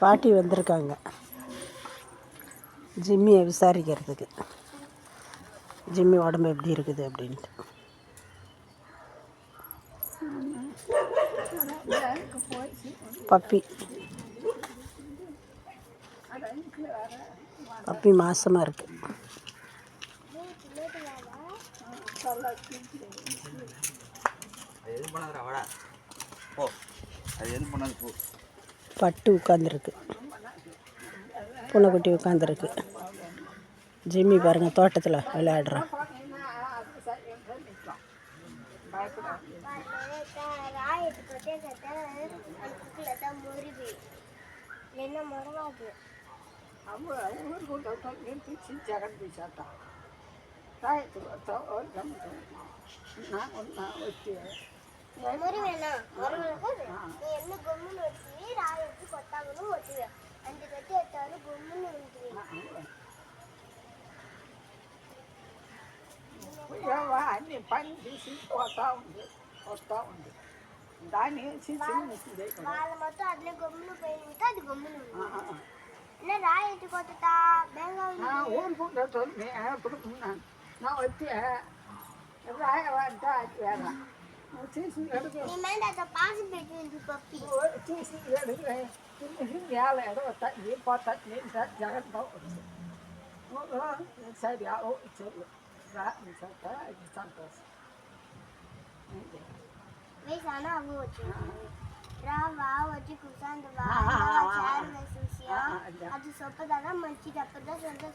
பாட்டி வந்திருக்காங்க. ஜிம்மியை விசாரிக்கிறதுக்கு. ஜிம்மி உடம்பு எப்படி இருக்குது அப்படின்ட்டு. பப்பி. பப்பி மாசமாக இருக்கு. அது எதுவும் வாடா. போ. அது பண்ணாது போ. பட்டு உட்காந்துருக்கு பூனைக்குட்டி உட்காந்துருக்கு ஜிம்மி பாருங்கள் தோட்டத்தில் விளையாடுறான் என்ன மறவாது மறு வேணாம் மறு நீ என்ன? கொம்முன்னு పని తీసి పోతా ఉంది వస్తూ ఉంది దాన్ని వేసి చిన్న వస్తుంది వాళ్ళ మొత్తం అట్లే గమ్ములు పోయినంటే అది గమ్ములు నేను రా ఇంటికి వస్తా బెంగళూరు ఊరుకుంటాను నేను ఎప్పుడు ఉన్నాను నా వచ్చి రాయవంటే అది వేరా నువ్వు తీసి పాస్ పెట్టింది పప్పి తీసి ఎడుగు తిరిగి వేళ ఎడవతా ఏ పోతా నేను జాగ్రత్త సరే ఇచ్చారు that and said that and said this. వేసాను అవి వచ్చినాయి రావా వచ్చి కూర్చొని అది సొప్పదగా మంచి తప్పదా సంతోషం